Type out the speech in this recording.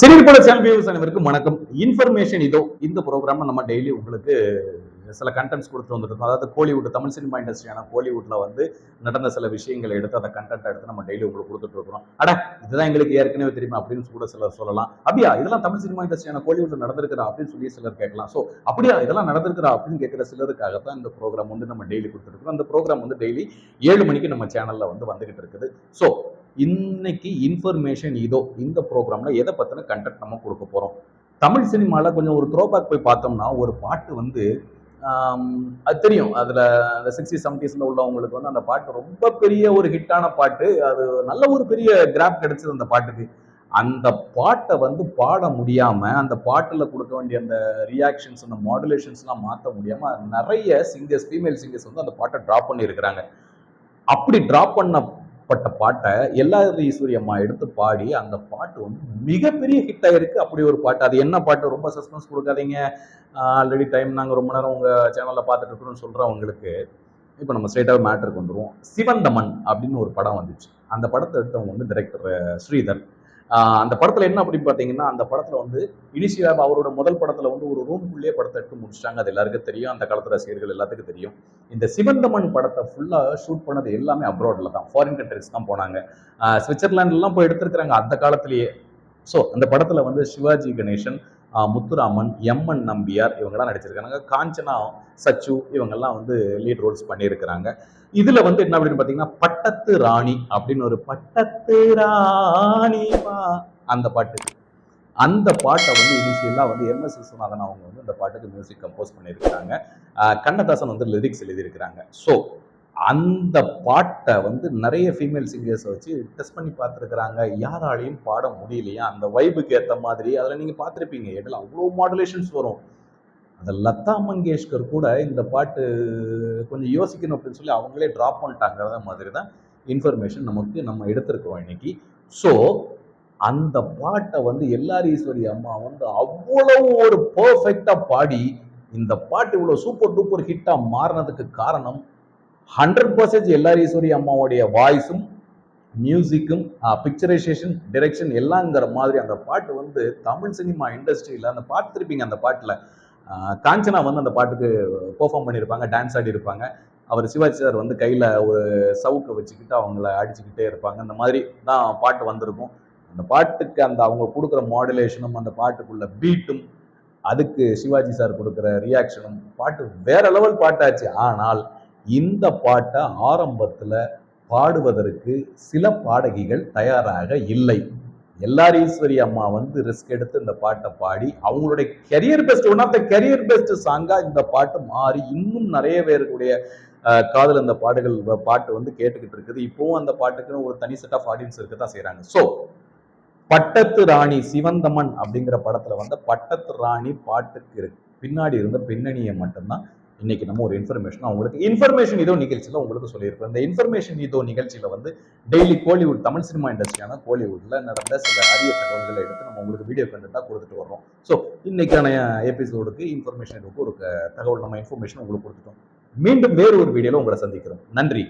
சரி போல channel views அனைவருக்கும் வணக்கம். இன்ஃபர்மேஷன் இதோ இந்த ப்ரோக்ராம் நம்ம டெய்லி உங்களுக்கு சில கண்டென்ட்ஸ் கொடுத்து வந்துருக்கோம் அதாவது கோலிவுட் தமிழ் சினிமா இண்டஸ்ட்ரியான கோலிவுட்ல வந்து நடந்த சில விஷயங்களை எடுத்து அந்த கண்டென்ட் எடுத்து நம்ம டெய்லி உங்களுக்கு கொடுத்துட்டு இருக்கிறோம். அட இதுதான் எங்களுக்கு ஏற்கனவே தெரியுமா? அப்படின்னு கூட சிலர் சொல்லலாம். அப்படியா? இதெல்லாம் தமிழ் சினிமா இண்டஸ்ட்ரியான கோலிவுட்ல நடந்திருக்கிறா அப்படின்னு சொல்லி சிலர் கேட்கலாம். ஸோ அப்படியா? இதெல்லாம் நடந்திருக்கிறா அப்படின்னு கேட்கிற சிலருக்காக தான் இந்த ப்ரோக்ராம் வந்து நம்ம டெய்லி கொடுத்துருக்கோம் அந்த ப்ரோக்ராம் வந்து டெய்லி ஏழு மணிக்கு நம்ம சேனல்ல வந்து வந்துகிட்டு இருக்குது. ஸோ இன்னைக்கு இன்ஃபர்மேஷன் இதோ இந்த ப்ரோக்ராமில் எதை பற்றின கண்டென்ட் நம்ம கொடுக்க போகிறோம் தமிழ் சினிமாவில் கொஞ்சம் ஒரு த்ரோபேக் போய் பார்த்தோம்னா ஒரு பாட்டு வந்து அது தெரியும். அதில் அந்த சிக்ஸ்டி செவன்டிஸில் உள்ளவங்களுக்கு வந்து அந்த பாட்டு ரொம்ப பெரிய ஒரு ஹிட்டான பாட்டு. அது நல்ல ஒரு பெரிய கிராப் கிடைச்சது அந்த பாட்டுக்கு. அந்த பாட்டை வந்து பாட முடியாமல் அந்த பாட்டில் கொடுக்க வேண்டிய அந்த ரியாக்ஷன்ஸ் அந்த மாடுலேஷன்ஸ்லாம் மாற்ற முடியாமல் நிறைய சிங்கர்ஸ் ஃபீமேல் சிங்கர்ஸ் வந்து அந்த பாட்டை ட்ராப் பண்ணியிருக்கிறாங்க. அப்படி ட்ராப் பண்ண பட்ட பாட்டை எல்லாரும் ஈஸ்வரி அம்மா எடுத்து பாடி அந்த பாட்டு வந்து மிகப்பெரிய ஹிட் ஆயிருக்கு. அப்படி ஒரு பாட்டு. அது என்ன பாட்டு? ரொம்ப சஸ்பென்ஸ் கொடுக்காதீங்க. ஆல்ரெடி டைம் நாங்கள் ரொம்ப நேரம் உங்கள் சேனலில் பார்த்துட்டு இருக்கிறோம்னு சொல்கிறவங்களுக்கு இப்போ நம்ம ஸ்ட்ரெயிட்டாக மேட்ருக்கு வந்துடுவோம் சிவந்தமன் அப்படின்னு ஒரு படம் வந்துச்சு. அந்த படத்தை எடுத்தவங்க வந்து டைரக்டர் ஸ்ரீதர். அந்த படத்தில் என்ன அப்படின்னு பார்த்தீங்கன்னா அந்த படத்தில் வந்து இனிஷியலாக அவரோட முதல் படத்தில் வந்து ஒரு ரூம்குள்ளேயே படத்தை எடுத்து முடிச்சிட்டாங்க. அது எல்லாருக்கும் தெரியும். அந்த காலத்து ரசிகர்கள் எல்லாத்துக்கும் தெரியும். இந்த சிவந்தமன் படத்தை ஃபுல்லாக ஷூட் பண்ணது எல்லாமே அப்ராடில் தான். ஃபாரின் கண்ட்ரிஸ் தான் போனாங்க. சுவிட்சர்லாண்ட்லாம் போய் எடுத்திருக்கிறாங்க அந்த காலத்திலேயே. ஸோ அந்த படத்தில் வந்து சிவாஜி கணேசன் முத்துராமன் எம்என் நம்பியார் இவங்கெல்லாம் நடிச்சிருக்காங்க. காஞ்சனா சச்சு இவங்கெல்லாம் வந்து லீட் ரோல்ஸ் பண்ணியிருக்கிறாங்க. இதுல வந்து என்ன அப்படின்னு பார்த்தீங்கன்னா பட்டத்து ராணி அப்படின்னு ஒரு பட்டத்து ராணிமா அந்த பாட்டு. அந்த பாட்டை வந்து இனிஷியலாக வந்து எம் எஸ் விஸ்வநாதன் அவங்க வந்து அந்த பாட்டுக்கு மியூசிக் கம்போஸ் பண்ணியிருக்கிறாங்க. கண்ணதாசன் வந்து லிரிக்ஸ் எழுதியிருக்கிறாங்க. ஸோ அந்த பாட்டை வந்து நிறைய ஃபீமேல் சிங்கர்ஸை வச்சு டெஸ்ட் பண்ணி பார்த்துருக்குறாங்க. யாராலையும் பாட முடியலையா? அந்த வைபுக்கு ஏற்ற மாதிரி. அதில் நீங்கள் பார்த்துருப்பீங்க இடையில அவ்வளோ மாடுலேஷன்ஸ் வரும்? அந்த லதா மங்கேஷ்கர் கூட இந்த பாட்டு கொஞ்சம் யோசிக்கணும் அப்படின்னு சொல்லி அவங்களே ட்ராப் பண்ணிட்டாங்கிறத மாதிரி தான் இன்ஃபர்மேஷன் நமக்கு நம்ம எடுத்துருக்கோம் இன்னைக்கு. ஸோ அந்த பாட்டை வந்து எல்லார் ஈஸ்வரி அம்மா வந்து அவ்வளவு ஒரு பர்ஃபெக்டாக பாடி இந்த பாட்டு இவ்வளோ சூப்பர் டூப்பர் ஹிட்டாக மாறினதுக்கு காரணம் ஹண்ட்ரட் பர்சன்டேஜ் எல்லாரீஸ்வரி அம்மாவுடைய வாய்ஸும் மியூசிக்கும் பிக்சரைசேஷன் டிரெக்ஷன் எல்லாங்கிற மாதிரி அந்த பாட்டு வந்து தமிழ் சினிமா இண்டஸ்ட்ரியில் அந்த பாட்டு திருப்பிங்க அந்த பாட்டில். காஞ்சனா வந்து அந்த பாட்டுக்கு பெர்ஃபார்ம் பண்ணியிருப்பாங்க டான்ஸ் ஆடி இருப்பாங்க அவர் சிவாஜி சார் வந்து கையில் ஒரு சவுக்கை வச்சுக்கிட்டு அவங்கள அடிச்சுக்கிட்டே இருப்பாங்க. அந்த மாதிரி தான் பாட்டு வந்திருக்கும். அந்த பாட்டுக்கு அந்த அவங்க கொடுக்குற மாடுலேஷனும் அந்த பாட்டுக்குள்ள பீட்டும் அதுக்கு சிவாஜி சார் கொடுக்குற ரியாக்ஷனும் பாட்டு வேற லெவல் பாட்டாச்சு. ஆனால் இந்த பாட்டை ஆரம்பத்தில் பாடுவதற்கு சில பாடகிகள் தயாராக இல்லை. எல்லார் ஈஸ்வரி அம்மா வந்து ரிஸ்க் எடுத்து இந்த பாட்டை பாடி அவங்களுடைய career best one of the career best சாங்காக இந்த பாட்டு மாறி இன்னும் நிறைய பேருடைய காதல் அந்த இந்த பாடுகள் பாட்டு வந்து கேட்டுக்கிட்டு இருக்குது. இப்போவும் அந்த பாட்டுக்குன்னு ஒரு தனி செட் ஆஃப் ஆடியன்ஸ் இருக்க தான் செய்கிறாங்க ஸோ பட்டத்து ராணி சிவந்தமன் அப்படிங்கிற படத்தில் வந்த பட்டத்து ராணி பாட்டுக்கு பின்னாடி இருந்த பின்னணியை மட்டும்தான் இன்னைக்கு நம்ம ஒரு இன்ஃபர்மேஷன் உங்களுக்கு இன்ஃபர்மேஷன் இதோ நிகழ்ச்சியில உங்களுக்கு சொல்லியிருக்கோம் இந்த இன்ஃபர்மேஷன் இதோ நிகழ்ச்சியில வந்து டெய்லி கோலிவுட் தமிழ் சினிமா இண்டஸ்ட்ரியான கோலிவுட்ல நடந்த சில அரிய தகவல்களை எடுத்து நம்ம உங்களுக்கு வீடியோ கண்டென்ட்டாக கொடுத்துட்டு வரோம் ஸோ இன்னைக்கான எபிசோடுக்கு இன்ஃபர்மேஷன் இருக்கும் ஒரு க- தகவல் நம்ம இன்ஃபர்மேஷன் உங்களுக்கு கொடுத்துட்டோம். மீண்டும் வேறு ஒரு வீடியோவில் உங்களை சந்திக்கிறோம். நன்றி.